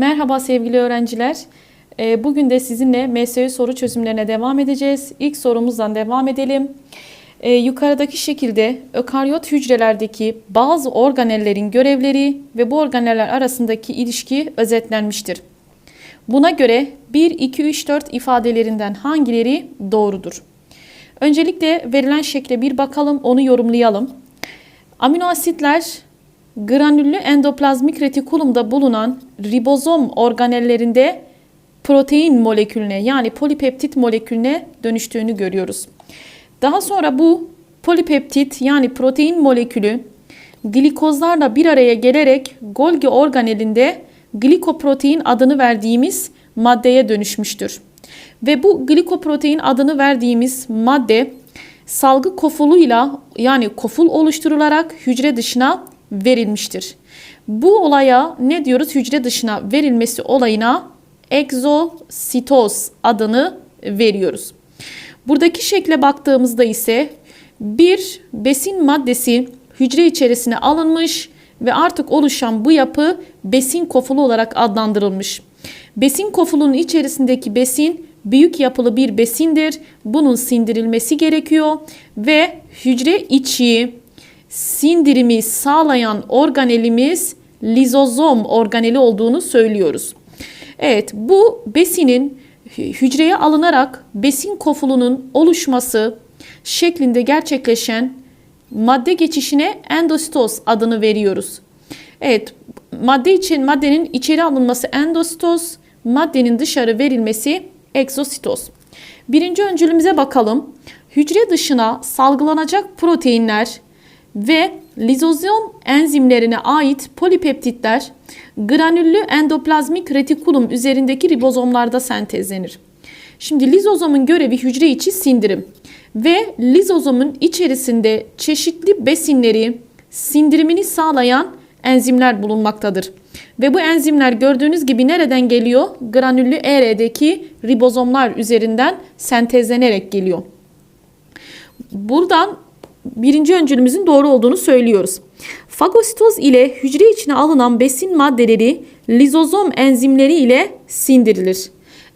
Merhaba sevgili öğrenciler. Ee, Bugün de sizinle MSÖ soru çözümlerine devam edeceğiz. İlk sorumuzdan devam edelim. Ee, Yukarıdaki şekilde ökaryot hücrelerdeki bazı organellerin görevleri ve bu organeller arasındaki ilişki özetlenmiştir. Buna göre 1, 2, 3, 4 ifadelerinden hangileri doğrudur? Öncelikle verilen şekle bir bakalım, onu yorumlayalım. Amino asitler granüllü endoplazmik retikulumda bulunan ribozom organellerinde protein molekülüne yani polipeptit molekülüne dönüştüğünü görüyoruz. Daha sonra bu polipeptit yani protein molekülü glikozlarla bir araya gelerek Golgi organelinde glikoprotein adını verdiğimiz maddeye dönüşmüştür. Ve bu glikoprotein adını verdiğimiz madde salgı kofuluyla yani koful oluşturularak hücre dışına verilmiştir. Bu olaya ne diyoruz? Hücre dışına verilmesi olayına egzositoz adını veriyoruz. Buradaki şekle baktığımızda ise bir besin maddesi hücre içerisine alınmış ve artık oluşan bu yapı besin kofulu olarak adlandırılmış. Besin kofulunun içerisindeki besin büyük yapılı bir besindir. Bunun sindirilmesi gerekiyor ve hücre içi sindirimi sağlayan organelimiz lizozom organeli olduğunu söylüyoruz. Evet bu besinin hücreye alınarak besin kofulunun oluşması şeklinde gerçekleşen madde geçişine endositoz adını veriyoruz. Evet madde için maddenin içeri alınması endositoz, maddenin dışarı verilmesi egzositoz. Birinci öncülümüze bakalım. Hücre dışına salgılanacak proteinler ve lizozom enzimlerine ait polipeptitler granüllü endoplazmik retikulum üzerindeki ribozomlarda sentezlenir. Şimdi lizozomun görevi hücre içi sindirim ve lizozomun içerisinde çeşitli besinleri sindirimini sağlayan enzimler bulunmaktadır. Ve bu enzimler gördüğünüz gibi nereden geliyor? Granüllü ER'deki ribozomlar üzerinden sentezlenerek geliyor. Buradan birinci öncülümüzün doğru olduğunu söylüyoruz. Fagositoz ile hücre içine alınan besin maddeleri lizozom enzimleri ile sindirilir.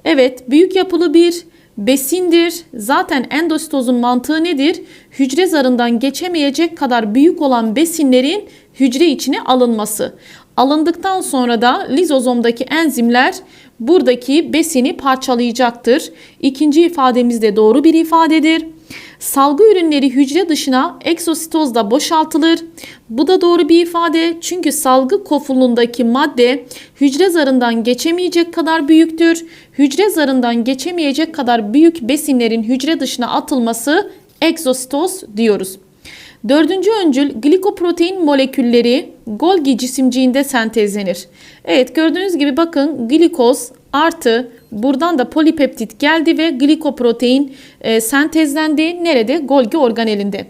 Evet, büyük yapılı bir besindir. Zaten endositozun mantığı nedir? Hücre zarından geçemeyecek kadar büyük olan besinlerin hücre içine alınması. Alındıktan sonra da lizozomdaki enzimler buradaki besini parçalayacaktır. İkinci ifademiz de doğru bir ifadedir. Salgı ürünleri hücre dışına egzositozda boşaltılır. Bu da doğru bir ifade çünkü salgı kofulundaki madde hücre zarından geçemeyecek kadar büyüktür. Hücre zarından geçemeyecek kadar büyük besinlerin hücre dışına atılması egzositoz diyoruz. Dördüncü öncül glikoprotein molekülleri Golgi cisimciğinde sentezlenir. Evet gördüğünüz gibi bakın glikoz artı buradan da polipeptit geldi ve glikoprotein e, sentezlendi. Nerede? Golgi organelinde.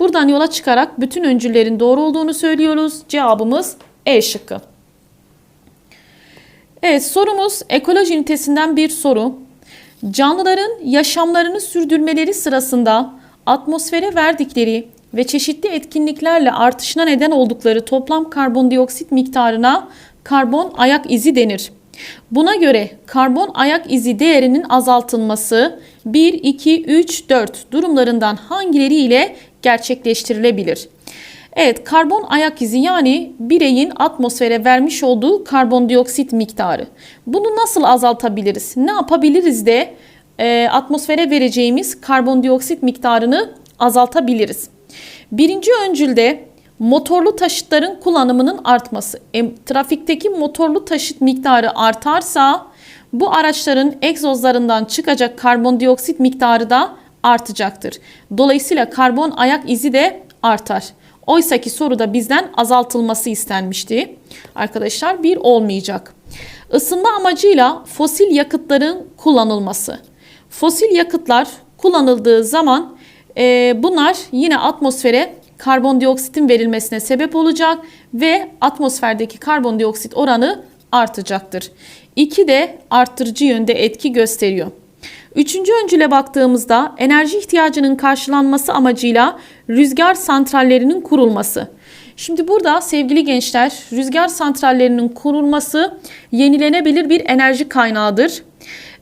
Buradan yola çıkarak bütün öncüllerin doğru olduğunu söylüyoruz. Cevabımız E şıkkı. Evet sorumuz ekoloji ünitesinden bir soru. Canlıların yaşamlarını sürdürmeleri sırasında atmosfere verdikleri ve çeşitli etkinliklerle artışına neden oldukları toplam karbondioksit miktarına karbon ayak izi denir. Buna göre karbon ayak izi değerinin azaltılması 1, 2, 3, 4 durumlarından hangileri ile gerçekleştirilebilir? Evet karbon ayak izi yani bireyin atmosfere vermiş olduğu karbondioksit miktarı. Bunu nasıl azaltabiliriz? Ne yapabiliriz de e, atmosfere vereceğimiz karbondioksit miktarını azaltabiliriz? Birinci öncülde motorlu taşıtların kullanımının artması. E, trafikteki motorlu taşıt miktarı artarsa bu araçların egzozlarından çıkacak karbondioksit miktarı da artacaktır. Dolayısıyla karbon ayak izi de artar. Oysa ki soruda bizden azaltılması istenmişti. Arkadaşlar bir olmayacak. Isınma amacıyla fosil yakıtların kullanılması. Fosil yakıtlar kullanıldığı zaman e, bunlar yine atmosfere karbondioksitin verilmesine sebep olacak ve atmosferdeki karbondioksit oranı artacaktır. 2 de arttırıcı yönde etki gösteriyor. Üçüncü öncüle baktığımızda enerji ihtiyacının karşılanması amacıyla rüzgar santrallerinin kurulması. Şimdi burada sevgili gençler rüzgar santrallerinin kurulması yenilenebilir bir enerji kaynağıdır.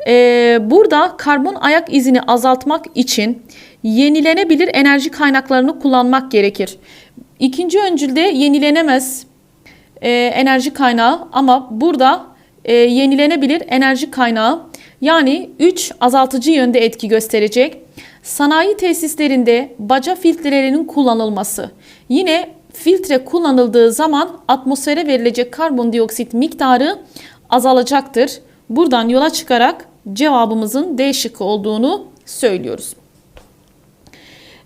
Ee, burada karbon ayak izini azaltmak için yenilenebilir enerji kaynaklarını kullanmak gerekir. İkinci öncülde yenilenemez e, enerji kaynağı ama burada e, yenilenebilir enerji kaynağı yani 3 azaltıcı yönde etki gösterecek. Sanayi tesislerinde baca filtrelerinin kullanılması. Yine filtre kullanıldığı zaman atmosfere verilecek karbondioksit miktarı azalacaktır. Buradan yola çıkarak cevabımızın D şıkkı olduğunu söylüyoruz.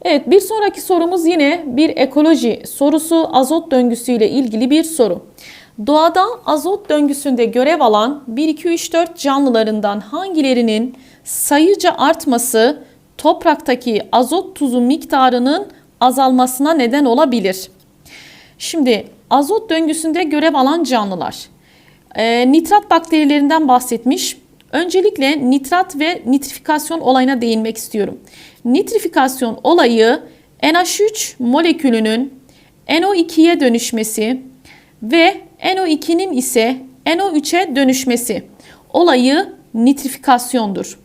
Evet bir sonraki sorumuz yine bir ekoloji sorusu azot döngüsüyle ilgili bir soru. Doğada azot döngüsünde görev alan 1, 2, 3, 4 canlılarından hangilerinin sayıca artması topraktaki azot tuzu miktarının azalmasına neden olabilir? Şimdi azot döngüsünde görev alan canlılar. E, nitrat bakterilerinden bahsetmiş. Öncelikle nitrat ve nitrifikasyon olayına değinmek istiyorum. Nitrifikasyon olayı NH3 molekülünün NO2'ye dönüşmesi ve NO2'nin ise NO3'e dönüşmesi olayı nitrifikasyondur.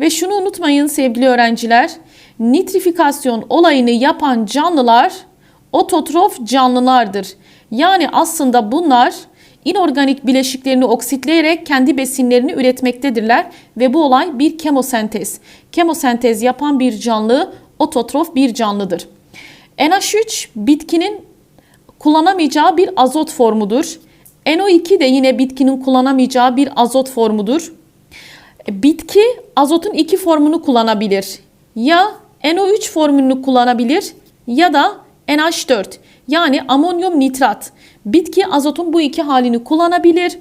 Ve şunu unutmayın sevgili öğrenciler, nitrifikasyon olayını yapan canlılar ototrof canlılardır. Yani aslında bunlar inorganik bileşiklerini oksitleyerek kendi besinlerini üretmektedirler ve bu olay bir kemosentez. Kemosentez yapan bir canlı ototrof bir canlıdır. NH3 bitkinin kullanamayacağı bir azot formudur. NO2 de yine bitkinin kullanamayacağı bir azot formudur. Bitki azotun iki formunu kullanabilir. Ya NO3 formülünü kullanabilir ya da NH4 yani amonyum nitrat. Bitki azotun bu iki halini kullanabilir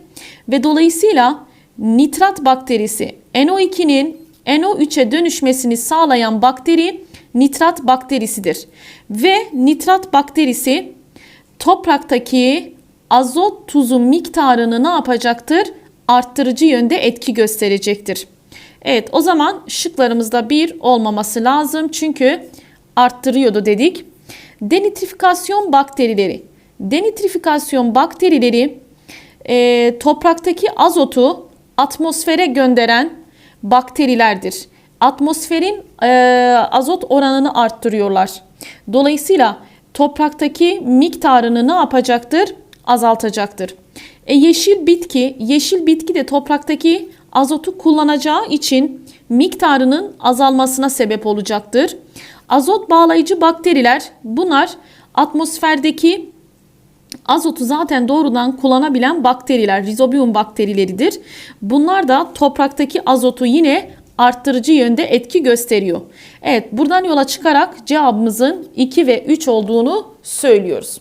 ve dolayısıyla nitrat bakterisi NO2'nin NO3'e dönüşmesini sağlayan bakteri nitrat bakterisidir. Ve nitrat bakterisi topraktaki azot tuzu miktarını ne yapacaktır? Arttırıcı yönde etki gösterecektir. Evet o zaman şıklarımızda bir olmaması lazım çünkü arttırıyordu dedik. Denitrifikasyon bakterileri. Denitrifikasyon bakterileri e, topraktaki azotu atmosfere gönderen bakterilerdir. Atmosferin e, azot oranını arttırıyorlar. Dolayısıyla topraktaki miktarını ne yapacaktır? Azaltacaktır. E, yeşil bitki, yeşil bitki de topraktaki azotu kullanacağı için miktarının azalmasına sebep olacaktır. Azot bağlayıcı bakteriler bunlar atmosferdeki azotu zaten doğrudan kullanabilen bakteriler, rizobiyum bakterileridir. Bunlar da topraktaki azotu yine arttırıcı yönde etki gösteriyor. Evet buradan yola çıkarak cevabımızın 2 ve 3 olduğunu söylüyoruz.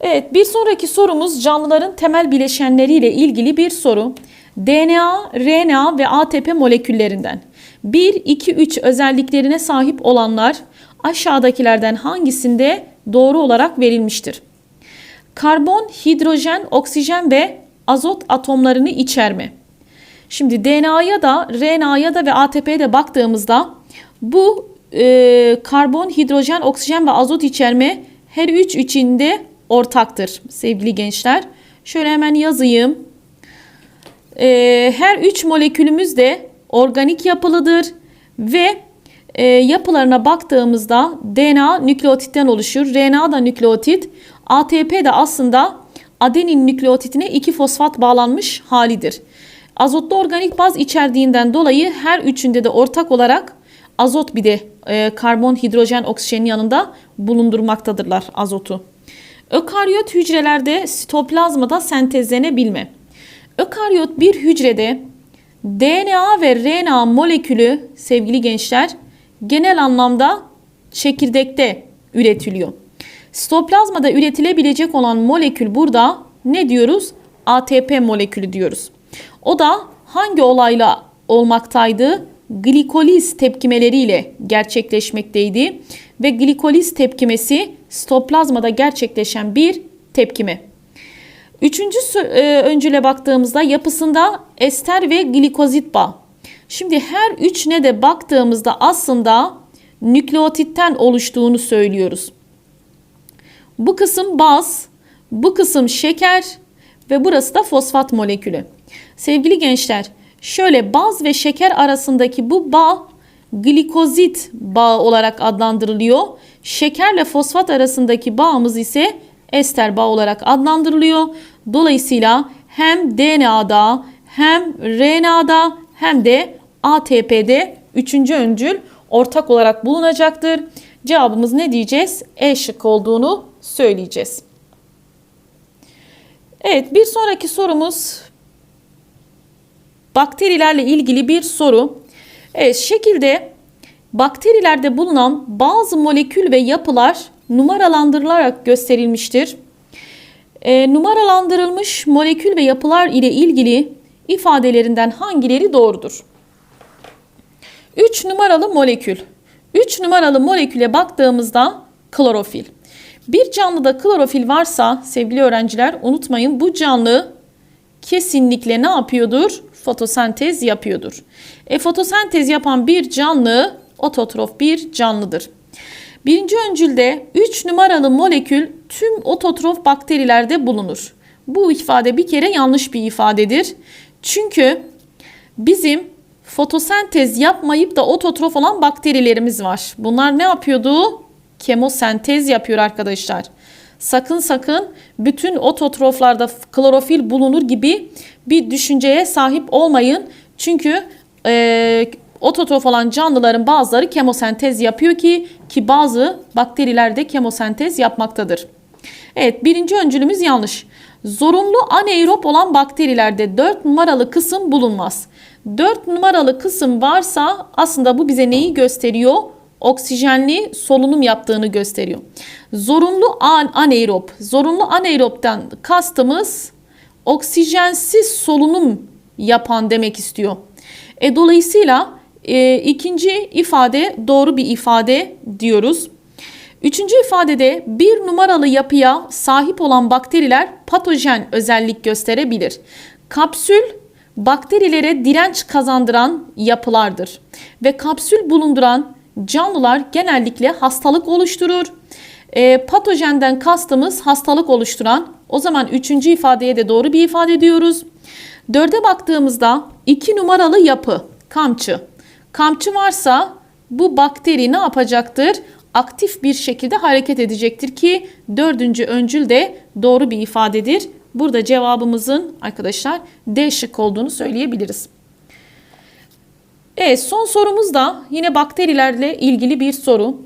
Evet bir sonraki sorumuz canlıların temel bileşenleriyle ilgili bir soru. DNA, RNA ve ATP moleküllerinden 1, 2, 3 özelliklerine sahip olanlar aşağıdakilerden hangisinde doğru olarak verilmiştir? Karbon, hidrojen, oksijen ve azot atomlarını içerme. Şimdi DNA'ya da, RNA'ya da ve ATP'ye de baktığımızda bu e, karbon, hidrojen, oksijen ve azot içerme her üç içinde ortaktır sevgili gençler. Şöyle hemen yazayım. E, her üç molekülümüz de organik yapılıdır ve e, yapılarına baktığımızda DNA nükleotitten oluşur. RNA da nükleotit. ATP de aslında adenin nükleotitine iki fosfat bağlanmış halidir. Azotlu organik baz içerdiğinden dolayı her üçünde de ortak olarak azot bir de e, karbon, hidrojen, oksijenin yanında bulundurmaktadırlar azotu. Ökaryot hücrelerde sitoplazmada sentezlenebilme. Ökaryot bir hücrede DNA ve RNA molekülü sevgili gençler genel anlamda çekirdekte üretiliyor. Sitoplazmada üretilebilecek olan molekül burada ne diyoruz? ATP molekülü diyoruz. O da hangi olayla olmaktaydı? Glikoliz tepkimeleriyle gerçekleşmekteydi ve glikoliz tepkimesi sitoplazmada gerçekleşen bir tepkime. Üçüncü e, öncüle baktığımızda yapısında ester ve glikozit bağ. Şimdi her üçüne de baktığımızda aslında nükleotitten oluştuğunu söylüyoruz. Bu kısım baz, bu kısım şeker ve burası da fosfat molekülü. Sevgili gençler, şöyle baz ve şeker arasındaki bu bağ glikozit bağı olarak adlandırılıyor. Şekerle fosfat arasındaki bağımız ise ester bağı olarak adlandırılıyor. Dolayısıyla hem DNA'da hem RNA'da hem de ATP'de üçüncü öncül ortak olarak bulunacaktır. Cevabımız ne diyeceğiz? E şık olduğunu söyleyeceğiz. Evet bir sonraki sorumuz bakterilerle ilgili bir soru. Evet şekilde bakterilerde bulunan bazı molekül ve yapılar numaralandırılarak gösterilmiştir. E, numaralandırılmış molekül ve yapılar ile ilgili ifadelerinden hangileri doğrudur? 3 numaralı molekül. 3 numaralı moleküle baktığımızda klorofil. Bir canlıda klorofil varsa sevgili öğrenciler unutmayın bu canlı kesinlikle ne yapıyordur? Fotosentez yapıyordur. E fotosentez yapan bir canlı ototrof bir canlıdır. Birinci öncülde 3 numaralı molekül tüm ototrof bakterilerde bulunur. Bu ifade bir kere yanlış bir ifadedir. Çünkü bizim fotosentez yapmayıp da ototrof olan bakterilerimiz var. Bunlar ne yapıyordu? Kemosentez yapıyor arkadaşlar. Sakın sakın bütün ototroflarda klorofil bulunur gibi bir düşünceye sahip olmayın. Çünkü e, ototrof olan canlıların bazıları kemosentez yapıyor ki ki bazı bakterilerde kemosentez yapmaktadır. Evet birinci öncülümüz yanlış. Zorunlu anaerop olan bakterilerde 4 numaralı kısım bulunmaz. 4 numaralı kısım varsa aslında bu bize neyi gösteriyor? Oksijenli solunum yaptığını gösteriyor. Zorunlu an anaerop. Zorunlu anaeroptan kastımız oksijensiz solunum yapan demek istiyor. E, dolayısıyla e, ikinci ifade doğru bir ifade diyoruz. Üçüncü ifadede bir numaralı yapıya sahip olan bakteriler patojen özellik gösterebilir. Kapsül bakterilere direnç kazandıran yapılardır ve kapsül bulunduran canlılar genellikle hastalık oluşturur. E, patojenden kastımız hastalık oluşturan. O zaman üçüncü ifadeye de doğru bir ifade diyoruz. Dörde baktığımızda iki numaralı yapı kamçı. Kamçı varsa bu bakteri ne yapacaktır? Aktif bir şekilde hareket edecektir ki dördüncü öncül de doğru bir ifadedir. Burada cevabımızın arkadaşlar D şık olduğunu söyleyebiliriz. Evet son sorumuz da yine bakterilerle ilgili bir soru.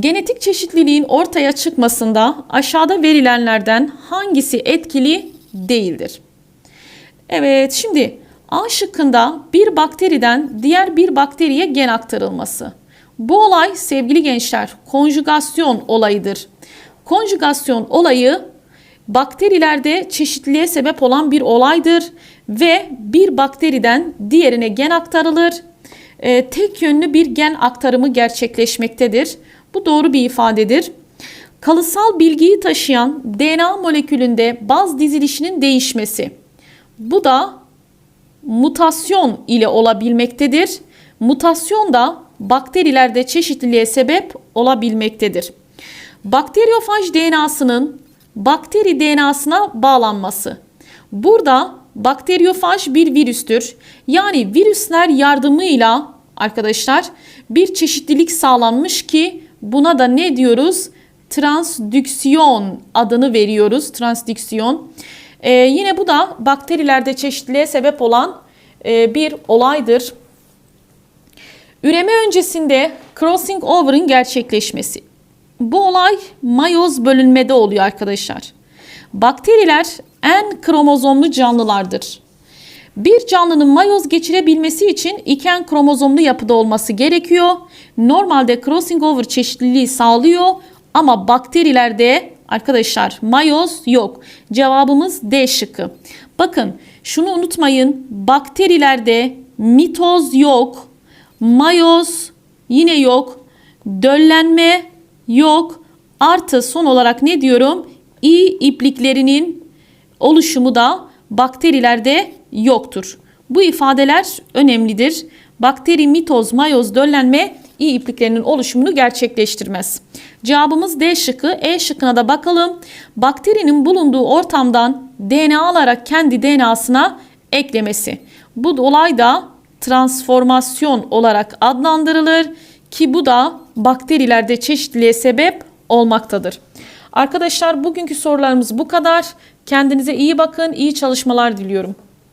Genetik çeşitliliğin ortaya çıkmasında aşağıda verilenlerden hangisi etkili değildir? Evet şimdi A şıkkında bir bakteriden diğer bir bakteriye gen aktarılması. Bu olay sevgili gençler konjugasyon olayıdır. Konjugasyon olayı bakterilerde çeşitliliğe sebep olan bir olaydır ve bir bakteriden diğerine gen aktarılır. E, tek yönlü bir gen aktarımı gerçekleşmektedir. Bu doğru bir ifadedir. Kalısal bilgiyi taşıyan DNA molekülünde baz dizilişinin değişmesi. Bu da mutasyon ile olabilmektedir. Mutasyon da bakterilerde çeşitliliğe sebep olabilmektedir. Bakteriyofaj DNA'sının bakteri DNA'sına bağlanması. Burada bakteriyofaj bir virüstür. Yani virüsler yardımıyla arkadaşlar bir çeşitlilik sağlanmış ki buna da ne diyoruz? Transdüksiyon adını veriyoruz. Transdüksiyon. Ee, yine bu da bakterilerde çeşitliliğe sebep olan e, bir olaydır. Üreme öncesinde crossing over'ın gerçekleşmesi. Bu olay mayoz bölünmede oluyor arkadaşlar. Bakteriler en kromozomlu canlılardır. Bir canlının mayoz geçirebilmesi için iken kromozomlu yapıda olması gerekiyor. Normalde crossing over çeşitliliği sağlıyor ama bakterilerde arkadaşlar mayoz yok. Cevabımız D şıkkı. Bakın şunu unutmayın. Bakterilerde mitoz yok. Mayoz yine yok. Döllenme yok. Artı son olarak ne diyorum? İ ipliklerinin oluşumu da bakterilerde yoktur. Bu ifadeler önemlidir. Bakteri, mitoz, mayoz, döllenme İ ipliklerinin oluşumunu gerçekleştirmez. Cevabımız D şıkkı. E şıkkına da bakalım. Bakterinin bulunduğu ortamdan DNA alarak kendi DNA'sına eklemesi. Bu olay da transformasyon olarak adlandırılır ki bu da bakterilerde çeşitliliğe sebep olmaktadır. Arkadaşlar bugünkü sorularımız bu kadar. Kendinize iyi bakın, iyi çalışmalar diliyorum.